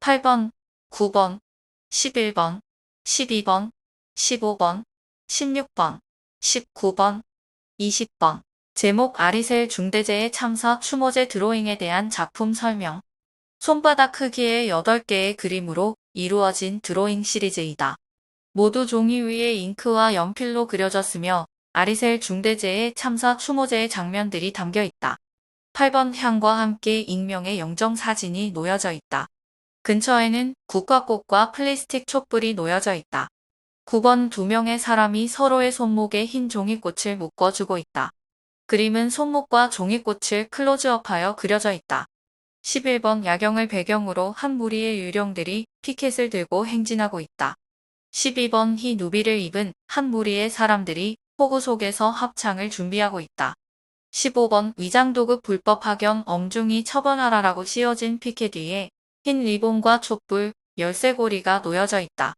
8번, 9번, 11번, 12번, 15번, 16번, 19번, 20번. 제목 아리셀 중대재해 참사 추모제 드로잉에 대한 작품 설명. 손바닥 크기의 8개의 그림으로 이루어진 드로잉 시리즈이다. 모두 종이 위에 잉크와 연필로 그려졌으며 아리셀 중대재해 참사 추모제의 장면들이 담겨 있다. 8번 향과 함께 익명의 영정 사진이 놓여져 있다. 근처에는 국화꽃과 플라스틱 촛불이 놓여져 있다. 9번 두 명의 사람이 서로의 손목에 흰 종이꽃을 묶어주고 있다. 그림은 손목과 종이꽃을 클로즈업하여 그려져 있다. 11번 야경을 배경으로 한 무리의 유령들이 피켓을 들고 행진하고 있다. 12번 흰 누비를 입은 한 무리의 사람들이 폭우 속에서 합창을 준비하고 있다. 15번 위장도급 불법 파견 엄중히 처벌하라라고 씌워진 피켓 위에 흰 리본과 촛불, 열쇠고리가 놓여져 있다.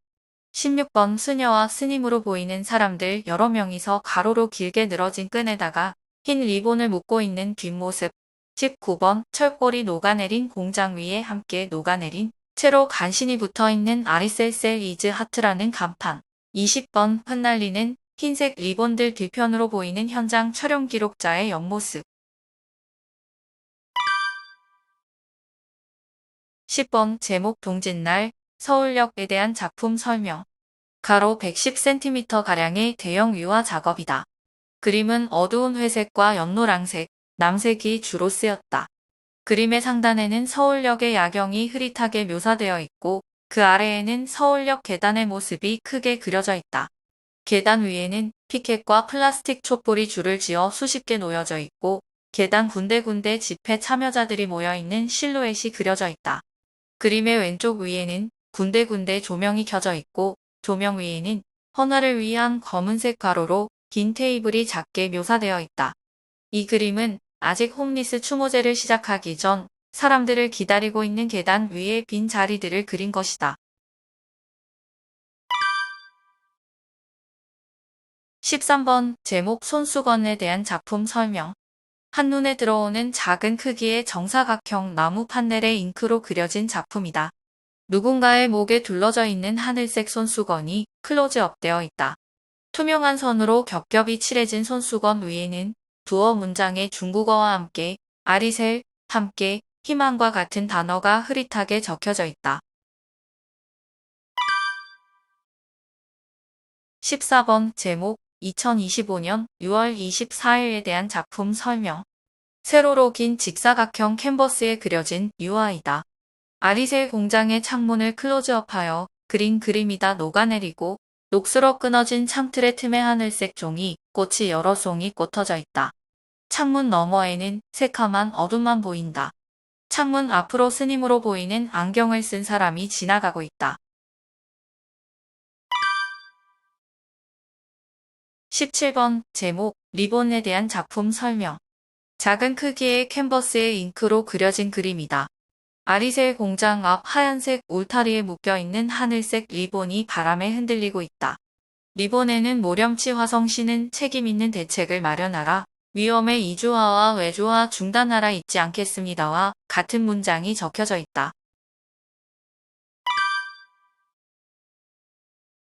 16번 수녀와 스님으로 보이는 사람들 여러 명이서 가로로 길게 늘어진 끈에다가 흰 리본을 묶고 있는 뒷모습. 19번 철골이 녹아내린 공장 위에 함께 녹아내린 채로 간신히 붙어있는 아리셀셀 이즈 하트라는 간판. 20번 흩날리는 흰색 리본들 뒤편으로 보이는 현장 촬영 기록자의 옆모습. 10번 제목 동짓날 서울역에 대한 작품 설명. 가로 110cm 가량의 대형 유화 작업이다. 그림은 어두운 회색과 연노랑색, 남색이 주로 쓰였다. 그림의 상단에는 서울역의 야경이 흐릿하게 묘사되어 있고 그 아래에는 서울역 계단의 모습이 크게 그려져 있다. 계단 위에는 피켓과 플라스틱 촛불이 줄을 지어 수십 개 놓여져 있고 계단 군데군데 집회 참여자들이 모여있는 실루엣이 그려져 있다. 그림의 왼쪽 위에는 군데군데 조명이 켜져 있고 조명 위에는 헌화를 위한 검은색 가로로 긴 테이블이 작게 묘사되어 있다. 이 그림은 아직 홈리스 추모제를 시작하기 전 사람들을 기다리고 있는 계단 위에 빈 자리들을 그린 것이다. 13번 제목 손수건에 대한 작품 설명. 한눈에 들어오는 작은 크기의 정사각형 나무 판넬의 잉크로 그려진 작품이다. 누군가의 목에 둘러져 있는 하늘색 손수건이 클로즈업 되어 있다. 투명한 선으로 겹겹이 칠해진 손수건 위에는 두어 문장의 중국어와 함께 아리셀, 함께, 희망과 같은 단어가 흐릿하게 적혀져 있다. 14번 제목 2025년 6월 24일에 대한 작품 설명. 세로로 긴 직사각형 캔버스에 그려진 유아이다. 아리셀 공장의 창문을 클로즈업하여 그린 그림이다 녹아내리고 녹슬어 끊어진 창틀의 틈에 하늘색 종이 꽃이 여러 송이 꽂혀져 있다. 창문 너머에는 새카만 어둠만 보인다. 창문 앞으로 스님으로 보이는 안경을 쓴 사람이 지나가고 있다. 17번 제목 리본에 대한 작품 설명 작은 크기의 캔버스에 잉크로 그려진 그림이다. 아리셀 공장 앞 하얀색 울타리에 묶여있는 하늘색 리본이 바람에 흔들리고 있다. 리본에는 모렴치 화성시는 책임있는 대책을 마련하라. 위험의 이주화와 외주화 중단하라 있지 않겠습니다와 같은 문장이 적혀져 있다.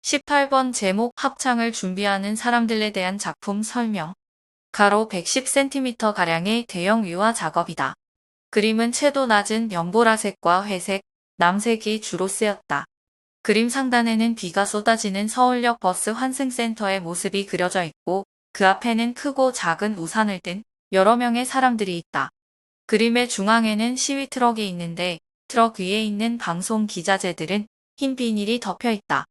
18번 제목 합창을 준비하는 사람들에 대한 작품 설명. 가로 110cm 가량의 대형 유화 작업이다. 그림은 채도 낮은 연보라색과 회색, 남색이 주로 쓰였다. 그림 상단에는 비가 쏟아지는 서울역 버스 환승센터의 모습이 그려져 있고 그 앞에는 크고 작은 우산을 든 여러 명의 사람들이 있다. 그림의 중앙에는 시위 트럭이 있는데 트럭 위에 있는 방송 기자재들은 흰 비닐이 덮여 있다.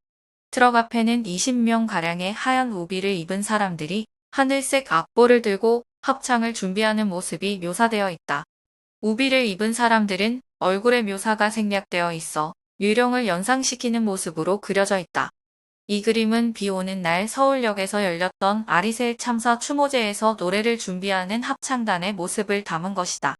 트럭 앞에는 20명 가량의 하얀 우비를 입은 사람들이 하늘색 악보를 들고 합창을 준비하는 모습이 묘사되어 있다. 우비를 입은 사람들은 얼굴의 묘사가 생략되어 있어 유령을 연상시키는 모습으로 그려져 있다. 이 그림은 비 오는 날 서울역에서 열렸던 아리셀 참사 추모제에서 노래를 준비하는 합창단의 모습을 담은 것이다.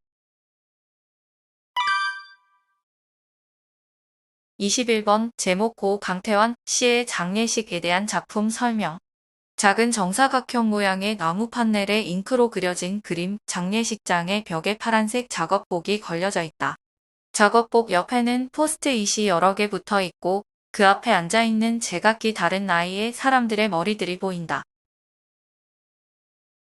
21번 제목 고 강태환 씨의 장례식에 대한 작품 설명. 작은 정사각형 모양의 나무 판넬에 잉크로 그려진 그림 장례식장의 벽에 파란색 작업복이 걸려져 있다. 작업복 옆에는 포스트잇이 여러 개 붙어 있고 그 앞에 앉아 있는 제각기 다른 나이의 사람들의 머리들이 보인다.